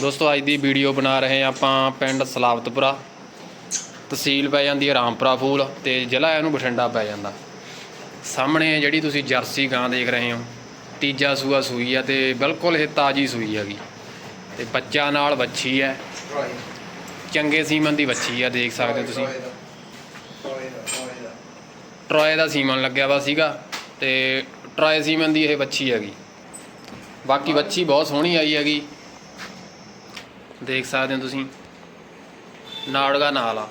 ਦੋਸਤੋ, ਅੱਜ ਦੀ ਵੀਡੀਓ ਬਣਾ ਰਹੇ ਹਾਂ ਆਪਾਂ ਪਿੰਡ ਸਲਾਵਤਪੁਰਾ। ਤਹਿਸੀਲ ਪੈ ਜਾਂਦੀ ਹੈ ਰਾਮਪੁਰਾ ਫੂਲ ਤੇ ਜ਼ਿਲ੍ਹਾ ਇਹਨੂੰ ਬਠਿੰਡਾ ਪੈ ਜਾਂਦਾ। ਸਾਹਮਣੇ ਜਿਹੜੀ ਤੁਸੀਂ ਜਰਸੀ ਗਾਂ ਦੇਖ ਰਹੇ ਹੋ, ਤੀਜਾ ਸੂਆ ਸੂਈ ਆ ਤੇ ਬਿਲਕੁਲ ਇਹ ਤਾਜੀ ਸੂਈ ਹੈਗੀ। ਤੇ ਬੱਚਾ ਨਾਲ ਵੱਛੀ ਹੈ। ਚੰਗੇ ਸੀਮਨ ਦੀ ਵੱਛੀ ਆ, ਦੇਖ ਸਕਦੇ ਹੋ ਤੁਸੀਂ। ਟਰੋਏ ਦਾ ਸੀਮਨ ਲੱਗਿਆ ਵਾ ਸੀਗਾ ਤੇ ਟਰਾਏ ਸੀਮਨ ਦੀ ਇਹ ਵੱਛੀ ਹੈਗੀ। ਬਾਕੀ ਵੱਛੀ ਬਹੁਤ ਸੋਹਣੀ ਆਈ ਹੈਗੀ। ਦੇਖ ਸਕਦੇ ਹੋ ਤੁਸੀਂ। ਨਾੜਗਾ ਨਾਲ ਆ।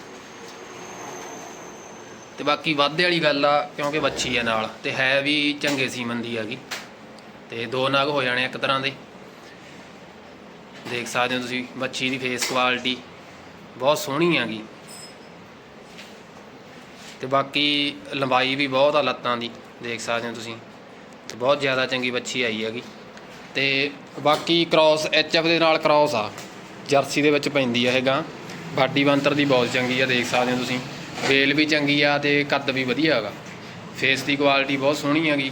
ਤੇ ਬਾਕੀ ਵਾਧੇ ਵਾਲੀ ਗੱਲ ਆ, ਕਿਉਂਕਿ ਵੱਛੀ ਆ ਨਾਲ, ਤੇ ਹੈ ਵੀ ਚੰਗੇ ਸੀਮਨ ਦੀ ਹੈਗੀ। ਤੇ ਦੋ ਨਗ ਹੋ ਜਾਣੇ ਇੱਕ ਤਰ੍ਹਾਂ ਦੇ। ਦੇਖ ਸਕਦੇ ਹੋ ਤੁਸੀਂ ਵੱਛੀ ਦੀ ਫੇਸ ਕੁਆਲਿਟੀ ਬਹੁਤ ਸੋਹਣੀ ਹੈਗੀ। ਤੇ ਬਾਕੀ ਲੰਬਾਈ ਵੀ ਬਹੁਤ ਆ ਲੱਤਾਂ ਦੀ, ਦੇਖ ਸਕਦੇ ਹੋ ਤੁਸੀਂ। ਤੇ ਬਹੁਤ ਜ਼ਿਆਦਾ ਚੰਗੀ ਵੱਛੀ ਆਈ ਹੈਗੀ। ਤੇ ਬਾਕੀ ਕ੍ਰਾਸ ਐਚਐਫ ਦੇ ਨਾਲ ਕ੍ਰਾਸ ਆ। ਜਰਸੀ ਦੇ ਵਿੱਚ ਪੈਂਦੀ ਆ ਇਹ ਗਾਂ। ਬਾਡੀ ਬੰਤਰ ਦੀ ਬਹੁਤ ਚੰਗੀ ਆ, ਦੇਖ ਸਕਦੇ ਹੋ ਤੁਸੀਂ। ਵੇਲ ਵੀ ਚੰਗੀ ਆ ਤੇ ਕੱਦ ਵੀ ਵਧੀਆ ਹੈਗਾ। ਫੇਸ ਦੀ ਕੁਆਲਿਟੀ ਬਹੁਤ ਸੋਹਣੀ ਹੈਗੀ।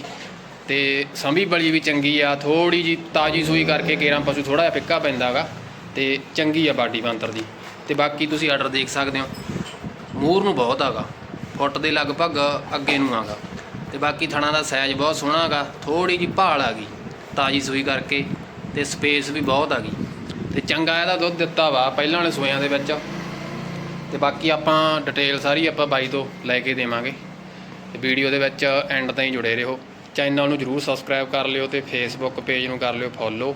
ਤੇ ਸੰਭੀ ਬਲੀ ਵੀ ਚੰਗੀ ਆ ਥੋੜੀ ਜੀ ਤਾਜੀ ਸੂਈ ਕਰਕੇ ਕੇਰਾਂ ਪਸ਼ੂ ਥੋੜਾ ਜਿਹਾ ਫਿੱਕਾ ਪੈਂਦਾ ਹੈਗਾ। ਤੇ ਚੰਗੀ ਆ ਬਾਡੀ ਬੰਤਰ ਦੀ। ਤੇ ਬਾਕੀ ਤੁਸੀਂ ਆਰਡਰ ਦੇਖ ਸਕਦੇ ਹੋ। ਮੂਰ ਨੂੰ ਬਹੁਤ ਹੈਗਾ। ਫੁੱਟ ਦੇ ਲਗਭਗ ਅੱਗੇ ਨੂੰ ਆਗਾ ਤੇ ਬਾਕੀ ਥਣਾ ਦਾ ਸਾਈਜ਼ ਬਹੁਤ ਸੋਹਣਾ ਹੈਗਾ। ਥੋੜੀ ਜੀ ਭਾਲ ਆ ਗਈ ਤਾਜੀ ਸੂਈ ਕਰਕੇ ਤੇ ਸਪੇਸ ਵੀ ਬਹੁਤ ਆ ਗਈ ਤੇ ਚੰਗਾ ਇਹਦਾ ਦੁੱਧ ਦਿੱਤਾ ਵਾ, ਪਹਿਲਾਂ ਵਾਲੇ ਸੂਇਆਂ ਦੇ ਵਿੱਚ। ਤੇ ਬਾਕੀ ਆਪਾਂ ਡਿਟੇਲ ਸਾਰੀ ਆਪਾਂ ਬਾਈ ਤੋਂ ਲੈ ਕੇ ਦੇਵਾਂਗੇ। ਤੇ ਵੀਡੀਓ ਦੇ ਵਿੱਚ ਐਂਡ ਤਾਈਂ ਜੁੜੇ ਰਹੋ। ਚੈਨਲ ਨੂੰ ਜਰੂਰ ਸਬਸਕ੍ਰਾਈਬ ਕਰ ਲਿਓ ਤੇ ਫੇਸਬੁੱਕ ਪੇਜ ਨੂੰ ਕਰ ਲਿਓ ਫੋਲੋ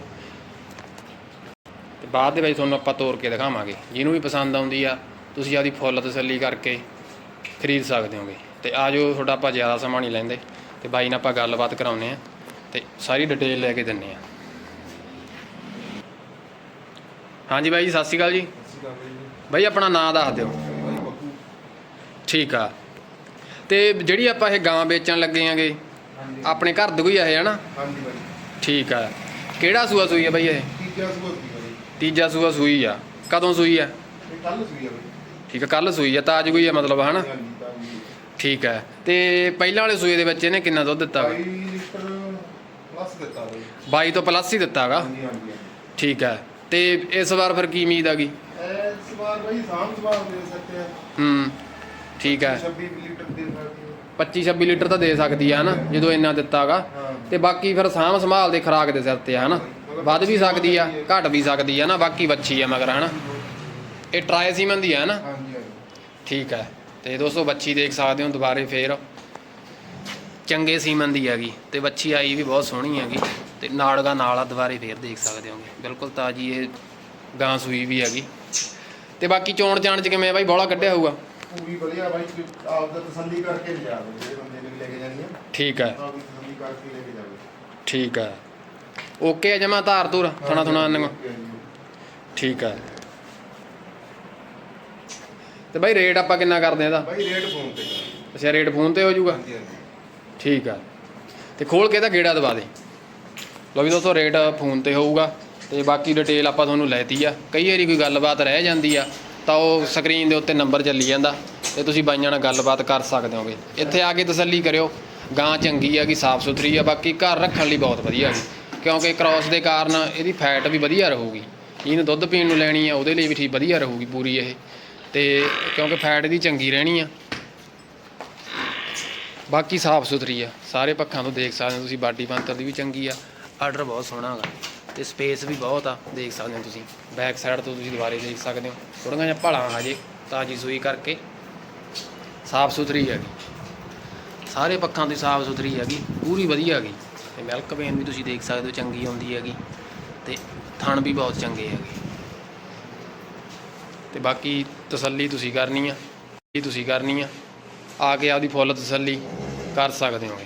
ਤੇ ਬਾਅਦ ਦੇ ਵਿੱਚ ਤੁਹਾਨੂੰ ਆਪਾਂ ਤੋਰ ਕੇ ਦਿਖਾਵਾਂਗੇ। ਜਿਹਨੂੰ ਵੀ ਪਸੰਦ ਆਉਂਦੀ ਆ, ਤੁਸੀਂ ਆਪਦੀ ਫੁੱਲ ਤਸੱਲੀ ਕਰਕੇ ਖਰੀਦ ਸਕਦੇ ਹੋਗੇ। ਤੇ ਆਜੋ ਤੁਹਾਡਾ ਆਪਾਂ ਜ਼ਿਆਦਾ ਸਮਾਂ ਨਹੀਂ ਲੈਂਦੇ। ਤੇ ਬਾਈ ਨਾਲ ਆਪਾਂ ਗੱਲਬਾਤ ਕਰਾਉਨੇ ਆ। ਤੇ ਸਾਰੀ ਡਿਟੇਲ ਲੈ ਕੇ ਦਿੰਨੇ ਆ। ਹਾਂਜੀ ਬਾਈ ਜੀ ਸਤਿ ਸ਼੍ਰੀ ਅਕਾਲ ਜੀ। ਬਾਈ ਆਪਣਾ ਨਾਮ ਦੱਸ ਦਿਓ। ਠੀਕ ਆ। ਤੇ ਜਿਹੜੀ ਆਪਾਂ ਇਹ ਗਾਂ ਵੇਚਣ ਲੱਗੇ ਆਂਗੇ ਆਪਣੇ ਘਰ ਦੀ ਕੋਈ ਆ ਇਹ ਹਨਾ? ਹਾਂਜੀ ਬਾਈ। ਠੀਕ ਆ। ਕਿਹੜਾ ਸੂਆ ਸੂਈ ਆ ਬਾਈ ਇਹ? ਤੀਜਾ ਸੂਆ ਤੀਜਾ ਸੂਈ ਆ। ਕਦੋਂ ਸੂਈ ਆ? ਇਹ ਕੱਲ ਸੂਈ ਆ ਬਾਈ। ਠੀਕ ਆ ਕੱਲ ਸੂਈ ਆ ਤਾਜ ਕੋਈ ਆ ਮਤਲਬ ਹਨਾ? ਤਾਂ ਠੀਕ ਹੈ ਤੇ ਪਹਿਲਾਂ ਵਾਲੇ ਸੂਏ ਦੇ ਵਿੱਚ ਇਹਨੇ ਕਿੰਨਾ ਦੁੱਧ ਦਿੱਤਾ ਵਾ? 22 ਲੀਟਰ ਪਲੱਸ ਦਿੱਤਾ ਬਾਈ। 22 ਤੋਂ ਪਲੱਸ ਹੀ ਦਿੱਤਾਗਾ ਹਾਂਜੀ ਹਾਂਜੀ ਠੀਕ ਹੈ ਤੇ ਇਸ ਵਾਰ ਫਿਰ ਕੀ ਉਮੀਦ ਆਗੀ ਇਸ ਵਾਰ ਬਾਈ ਸਾਮ ਸਵਾਰ ਦੇ ਸਕਦੇ ਆ। ਹੂੰ ਠੀਕ ਹੈ। 26 ਲੀਟਰ ਦੇ ਸਕਦੇ 25 26 ਲੀਟਰ ਤਾਂ ਦੇ ਸਕਦੀ ਆ ਹਨਾ? ਜਦੋਂ ਇੰਨਾ ਦਿੱਤਾਗਾ। ਤੇ ਬਾਕੀ ਫਿਰ ਸਾਂਭ ਸੰਭਾਲ ਦੇ ਖਰਾਕ ਦੇ ਸਿਰ ਤੇ ਆ ਹਨਾ? ਵੱਧ ਵੀ ਸਕਦੀ ਆ ਘਟ ਵੀ ਸਕਦੀ ਆ ਨਾ ਬਾਕੀ ਵੱਛੀ ਆ ਮਗਰ ਹਨਾ? ਇਹ ਟਰਾਈਸੀਮਨ ਦੀ ਆ ਹਨਾ? ਠੀਕ ਹੈ। ਤੇ ਦੋਸਤੋ ਵੱਛੀ ਦੇਖ ਸਕਦੇ ਹੋ ਦੁਬਾਰੇ ਫੇਰ। ਚੰਗੇ ਸੀਮਨ ਦੀ ਹੈਗੀ। ਤੇ ਵੱਛੀ ਆਈ ਵੀ ਬਹੁਤ ਸੋਹਣੀ ਹੈਗੀ। ਤੇ ਨਾੜਗਾ ਨਾਲ ਆ ਦੁਬਾਰੇ ਫੇਰ ਦੇਖ ਸਕਦੇ ਹੋਗੇ। ਬਿਲਕੁਲ ਤਾਜੀ ਇਹ ਗਾਂ ਸੂਈ ਵੀ ਹੈਗੀ। ਤੇ ਬਾਕੀ ਚੋਣ ਜਾਣ ਚ ਕਿਵੇਂ ਆ ਬਾਈ? ਬੋਲਾ ਕੱਢਿਆ ਹੋਊਗਾ? ਪੂਰੀ ਵਧੀਆ ਬਾਈ ਆਪ ਦਾ ਤਸੱਲੀ ਕਰਕੇ ਲਿਆ ਦੇ ਜਿਹੜੇ ਬੰਦੇ ਨੇ ਲੈ ਕੇ ਜਾਣੀ ਆ। ਠੀਕ ਹੈ ਆਪ ਦੀ ਤਸੱਲੀ ਕਰਕੇ ਲੈ ਕੇ ਜਾਵੇ। ਠੀਕ ਹੈ ਓਕੇ ਹੈ ਜਮਾ ਧਾਰ ਧੁਰ ਥਣਾ ਥਣਾ ਨੰਗ ਠੀਕ ਹੈ ਤੇ ਬਾਈ ਰੇਟ ਆਪਾਂ ਕਿੰਨਾ ਕਰਦੇ ਆ ਇਹਦਾ? ਬਾਈ ਰੇਟ ਫੋਨ ਤੇ। ਅੱਛਾ ਰੇਟ ਫੋਨ ਤੇ ਹੋ ਜਾਊਗਾ? ਹਾਂਜੀ ਹਾਂਜੀ। ਠੀਕ ਆ। ਤੇ ਖੋਲ ਕੇ ਤਾਂ ਗੇੜਾ ਦਵਾ ਦੇ। ਲਓ ਵੀ ਦੋਸਤੋ ਰੇਟ ਫੋਨ ਤੇ ਹੋਊਗਾ ਤੇ ਬਾਕੀ ਡਿਟੇਲ ਆਪਾਂ ਤੁਹਾਨੂੰ ਲੈਤੀ ਆ। ਕਈ ਵਾਰੀ ਕੋਈ ਗੱਲਬਾਤ ਰਹਿ ਜਾਂਦੀ ਆ, ਤਾਂ ਉਹ ਸਕਰੀਨ ਦੇ ਉੱਤੇ ਨੰਬਰ ਚੱਲੀ ਜਾਂਦਾ ਤੇ ਤੁਸੀਂ ਬਾਈਆਂ ਨਾਲ ਗੱਲਬਾਤ ਕਰ ਸਕਦੇ ਹੋਗੇ। ਇੱਥੇ ਆ ਕੇ ਤਸੱਲੀ ਕਰਿਓ, ਗਾਂ ਚੰਗੀ ਆ ਕਿ ਸਾਫ਼ ਸੁਥਰੀ ਆ, ਬਾਕੀ ਘਰ ਰੱਖਣ ਲਈ ਬਹੁਤ ਵਧੀਆ ਹੈਗੀ ਕਿਉਂਕਿ ਕ੍ਰਾਸ ਦੇ ਕਾਰਨ ਇਹਦੀ ਫੈਟ ਵੀ ਵਧੀਆ ਰਹੂਗੀ। ਇਹਨੂੰ ਦੁੱਧ ਪੀਣ ਨੂੰ ਲੈਣੀ ਆ, ਉਹਦੇ ਲਈ ਵੀ ਠੀਕ ਵਧੀਆ ਰਹੂਗੀ ਪੂਰੀ ਇਹ। ਤੇ ਕਿਉਂਕਿ ਫੈਟ ਇਹਦੀ ਚੰਗੀ ਰਹਿਣੀ ਆ। ਬਾਕੀ ਸਾਫ਼ ਸੁਥਰੀ ਆ, ਸਾਰੇ ਪੱਖਾਂ ਤੋਂ ਦੇਖ ਸਕਦੇ ਹੋ ਤੁਸੀਂ, ਬਾਡੀ ਬੰਤਰ ਦੀ ਵੀ ਚੰਗੀ ਆ। ਆਰਡਰ ਬਹੁਤ ਸੋਹਣਾ ਹੈਗਾ। ਤੇ ਸਪੇਸ ਵੀ ਬਹੁਤ ਆ, ਦੇਖ ਸਕਦੇ ਹੋ ਤੁਸੀਂ। ਬੈਕ ਸਾਈਡ ਤੋਂ ਤੁਸੀਂ ਦੁਬਾਰੇ ਦੇਖ ਸਕਦੇ ਹੋ। ਥੋੜ੍ਹੀਆਂ ਜਿਹਾ ਭਲਾਂ ਹਜੇ, ਤਾਜੀ ਸੂਈ ਕਰਕੇ। ਸਾਫ਼ ਸੁਥਰੀ ਹੈਗੀ। ਸਾਰੇ ਪੱਖਾਂ ਤੋਂ ਸਾਫ਼ ਸੁਥਰੀ ਹੈਗੀ, ਪੂਰੀ ਵਧੀਆ ਹੈਗੀ। ਤੇ ਮਿਲਕ ਵੇਨ ਵੀ ਤੁਸੀਂ ਦੇਖ ਸਕਦੇ ਹੋ, ਚੰਗੀ ਆਉਂਦੀ ਹੈਗੀ। ਤੇ ਥਣ ਵੀ ਬਹੁਤ ਚੰਗੇ ਹੈਗੇ। ਤੇ ਬਾਕੀ ਤਸੱਲੀ ਤੁਸੀਂ ਕਰਨੀ ਆ। ਇਹ ਤੁਸੀਂ ਕਰਨੀ ਆ। ਆ ਕੇ ਆਪਦੀ ਫੁੱਲ ਤਸੱਲੀ ਕਰ ਸਕਦੇ ਹੋਗੇ।